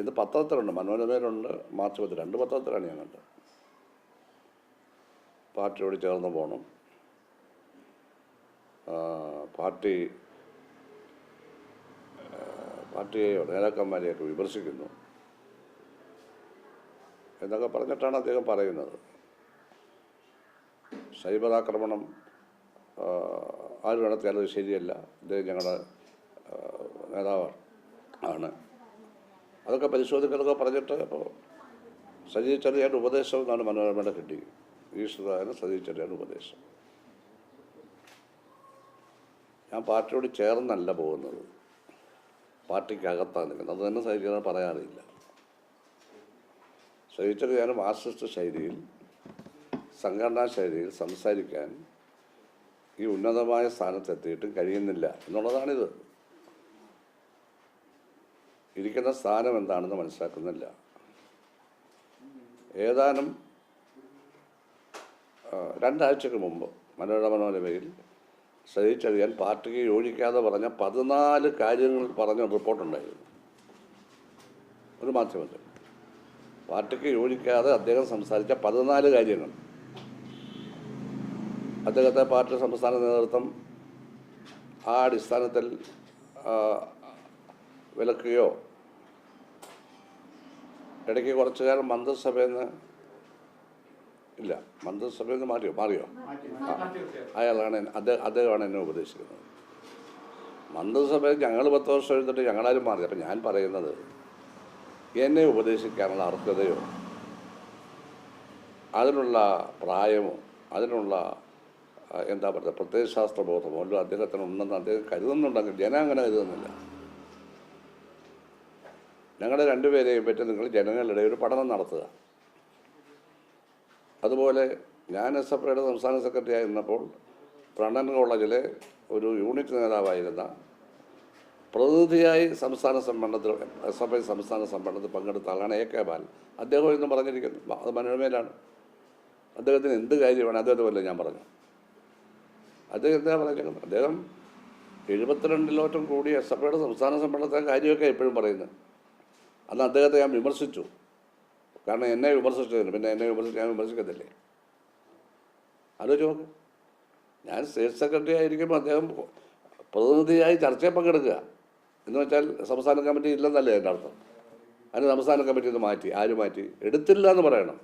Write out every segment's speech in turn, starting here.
ഇത് പത്രത്തിലുണ്ട്. മനോരമയിലുണ്ട്. മാർച്ച് പത്ത് രണ്ട് പത്രത്തിലാണ് ഞാൻ കണ്ടത്. പാർട്ടിയോട് ചേർന്ന് പോകണം പാർട്ടി പാർട്ടിയെയോ നേതാക്കന്മാരെയൊക്കെ വിമർശിക്കുന്നു. എന്നൊക്കെ പറഞ്ഞിട്ടാണ് അദ്ദേഹം പറയുന്നത്. സൈബർ ആക്രമണം ആര് നടത്തിയാലും ശരിയല്ല. അദ്ദേഹം ഞങ്ങളുടെ നേതാവ് ആണ്. അതൊക്കെ പരിശോധിക്കുന്നതൊക്കെ പറഞ്ഞിട്ട് അപ്പോൾ സജീവ് ചെറിയാൻ ഉപദേശം എന്നാണ് മനോരമയുടെ കിട്ടി. ഈശ്വരായ സജീവ് ചെറിയാൻ ഉപദേശം. ഞാൻ പാർട്ടിയോട് ചേർന്നല്ല പോകുന്നത്. പാർട്ടിക്കകത്താണ് നിൽക്കുന്നത്. അത് തന്നെ സജീവൻ പറയാറില്ല. സജീവ് ചെറിയാൻ മാർസിസ്റ്റ് ശൈലിയിൽ സംഘടനാ ശൈലിയിൽ സംസാരിക്കാൻ ഈ ഉന്നതമായ സ്ഥാനത്തെത്തിയിട്ടും കഴിയുന്നില്ല എന്നുള്ളതാണിത്. ഇരിക്കുന്ന സ്ഥാനം എന്താണെന്ന് മനസ്സിലാക്കുന്നില്ല. ഏതാനും രണ്ടാഴ്ചക്ക് മുമ്പ് മനോരമ മനോരമയിൽ സഹിച്ചറിയാൻ പാർട്ടിക്ക് യോജിക്കാതെ പറഞ്ഞ പതിനാല് കാര്യങ്ങൾ പറഞ്ഞ റിപ്പോർട്ടുണ്ടായിരുന്നു. ഒരു മാധ്യമത്തിൽ. പാർട്ടിക്ക് യോജിക്കാതെ അദ്ദേഹം സംസാരിച്ച പതിനാല് കാര്യങ്ങൾ. അദ്ദേഹത്തെ പാർട്ടി സംസ്ഥാന നേതൃത്വം ആ അടിസ്ഥാനത്തിൽ വിലക്കുകയോ ഇടയ്ക്ക് കുറച്ചു കാലം മന്ത്രിസഭയിൽ നിന്ന് ഇല്ല മന്ത്രിസഭയിൽ നിന്ന് മാറിയോ? മാറിയോ ആ, അയാളാണ് അദ്ദേഹം അദ്ദേഹമാണ് എന്നെ ഉപദേശിക്കുന്നത്. മന്ത്രിസഭയിൽ ഞങ്ങൾ പത്ത് വർഷം എഴുതിട്ട് ഞങ്ങളാരും മാറി അപ്പം ഞാൻ പറയുന്നത് എന്നെ ഉപദേശിക്കാനുള്ള അർഹതയോ അതിനുള്ള പ്രായമോ അതിനുള്ള എന്താ പറയുക പ്രത്യയശാസ്ത്ര ബോധമോ അല്ലോ അദ്ദേഹത്തിന് ഉണ്ടെന്ന് അദ്ദേഹം കരുതുന്നുണ്ടെങ്കിൽ ജനം അങ്ങനെ കരുതുന്നില്ല. ഞങ്ങളുടെ രണ്ടുപേരെയും പറ്റി നിങ്ങൾ ജനങ്ങളുടെ ഒരു പഠനം നടത്തുക. അതുപോലെ ഞാൻ എസ് എഫ് ഐയുടെ സംസ്ഥാന സെക്രട്ടറി ആയിരുന്നപ്പോൾ പ്രണ്ണൻ കോളേജിലെ ഒരു യൂണിറ്റ് നേതാവായിരുന്ന പ്രതിനിധിയായി സംസ്ഥാന സമ്മേളനത്തിൽ എസ് എഫ് ഐ സംസ്ഥാന സമ്മേളനത്തിൽ പങ്കെടുത്ത ആളാണ് എ കെ ബാൽ അദ്ദേഹം ഇന്ന് പറഞ്ഞിരിക്കുന്നു അത് മനോരമയിലാണ്. അദ്ദേഹത്തിന് എന്ത് കാര്യമാണ് അദ്ദേഹത്തെ ഞാൻ പറഞ്ഞു. അദ്ദേഹം എന്താ പറഞ്ഞിരിക്കുന്നത്? അദ്ദേഹം എഴുപത്തിരണ്ടിലോട്ടും കൂടി എസ് എഫ് ഐയുടെ സംസ്ഥാന സമ്മേളനത്തിലെ കാര്യമൊക്കെ എപ്പോഴും പറയുന്നത് അന്ന് അദ്ദേഹത്തെ ഞാൻ വിമർശിച്ചു. കാരണം എന്നെ വിമർശിച്ചതിന്. പിന്നെ എന്നെ വിമർശിച്ച് ഞാൻ വിമർശിക്കത്തില്ലേ? ആലോചിച്ച് നോക്ക്. ഞാൻ സ്റ്റേറ്റ് സെക്രട്ടറി ആയിരിക്കുമ്പോൾ അദ്ദേഹം പ്രതിനിധിയായി ചർച്ചയിൽ പങ്കെടുക്കുക. എന്ന് വെച്ചാൽ സംസ്ഥാന കമ്മിറ്റി ഇല്ലെന്നല്ലേ എന്റെ അർത്ഥം. അതിന് സംസ്ഥാന കമ്മിറ്റി ഒന്ന് മാറ്റി ആര് മാറ്റി? എടുത്തില്ല എന്ന് പറയണം.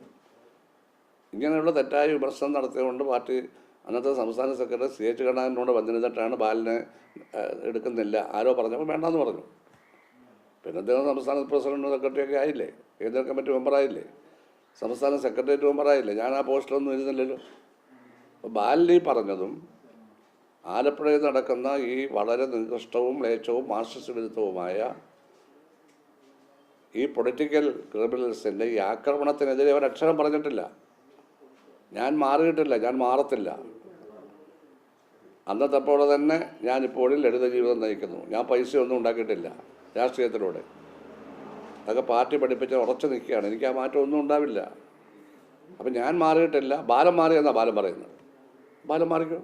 ഇങ്ങനെയുള്ള തെറ്റായ വിമർശനം നടത്തിയതുകൊണ്ട് പാർട്ടി അന്നത്തെ സംസ്ഥാന സെക്രട്ടറി സി എച്ച് കണ്ണാനോട് വന്നിരുന്നിട്ടാണ് ബാലിനെ എടുക്കുന്നില്ല. ആരോ പറഞ്ഞപ്പോൾ വേണ്ടെന്ന് പറഞ്ഞു. പിന്നെ അദ്ദേഹം സംസ്ഥാന പ്രസിഡന്റ് സെക്രട്ടറി ഒക്കെ ആയില്ലേ? കേന്ദ്ര കമ്മിറ്റി മെമ്പറായില്ലേ? സംസ്ഥാന സെക്രട്ടേറിയറ്റ് മെമ്പറായില്ലേ? ഞാൻ ആ പോസ്റ്റിലൊന്നും ഇരുന്നില്ലല്ലോ അപ്പോൾ ബാലി പറഞ്ഞതും ആലപ്പുഴയിൽ നടക്കുന്ന ഈ വളരെ നികൃഷ്ടവും ലേച്ചവും മാർക്സിസ്റ്റ് വിരുദ്ധവുമായ ഈ പൊളിറ്റിക്കൽ ക്രിമിനൽസിന്റെ ഈ ആക്രമണത്തിനെതിരെ അവർ അക്ഷരം പറഞ്ഞിട്ടില്ല. ഞാൻ മാറിയിട്ടില്ല ഞാൻ മാറത്തില്ല. അന്നത്തെ തന്നെ ഞാനിപ്പോഴും ലളിത ജീവിതം നയിക്കുന്നു. ഞാൻ പൈസ ഒന്നും ഉണ്ടാക്കിയിട്ടില്ല രാഷ്ട്രീയത്തിലൂടെ. അതൊക്കെ പാർട്ടി പഠിപ്പിച്ച് ഉറച്ചു നിൽക്കുകയാണ്. എനിക്ക് ആ മാറ്റം ഒന്നും ഉണ്ടാവില്ല. അപ്പം ഞാൻ മാറിയിട്ടില്ല. ബാലം മാറിയെന്നാണ് ബാലം പറയുന്നത്? ബാലം മാറിക്കോ?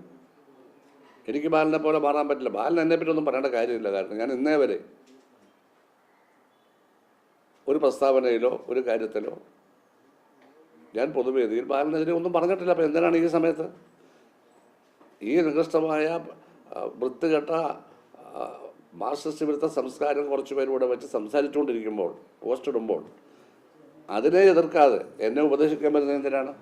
എനിക്ക് ബാലനെ പോലെ മാറാൻ പറ്റില്ല. ബാലൻ എന്നെ പറ്റി ഒന്നും പറയേണ്ട കാര്യമില്ല. കാരണം ഞാൻ ഇന്നേ വരെ ഒരു പ്രസ്താവനയിലോ ഒരു കാര്യത്തിലോ ഞാൻ പൊതുവേദിയിൽ ബാലനെതിരെ ഒന്നും പറഞ്ഞിട്ടില്ല. അപ്പം എന്തിനാണ് ഈ സമയത്ത്? ഈ നികൃഷ്ടമായ വൃത്തികെട്ട മാർസിസ്റ്റ് വിരുദ്ധ സംസ്കാരം കുറച്ച് പേരൂടെ വെച്ച് സംസാരിച്ചുകൊണ്ടിരിക്കുമ്പോൾ പോസ്റ്റ് ഇടുമ്പോൾ അതിനെ എതിർക്കാതെ എന്നെ ഉപദേശിക്കാൻ പറ്റുന്നത് എന്തിനാണ്?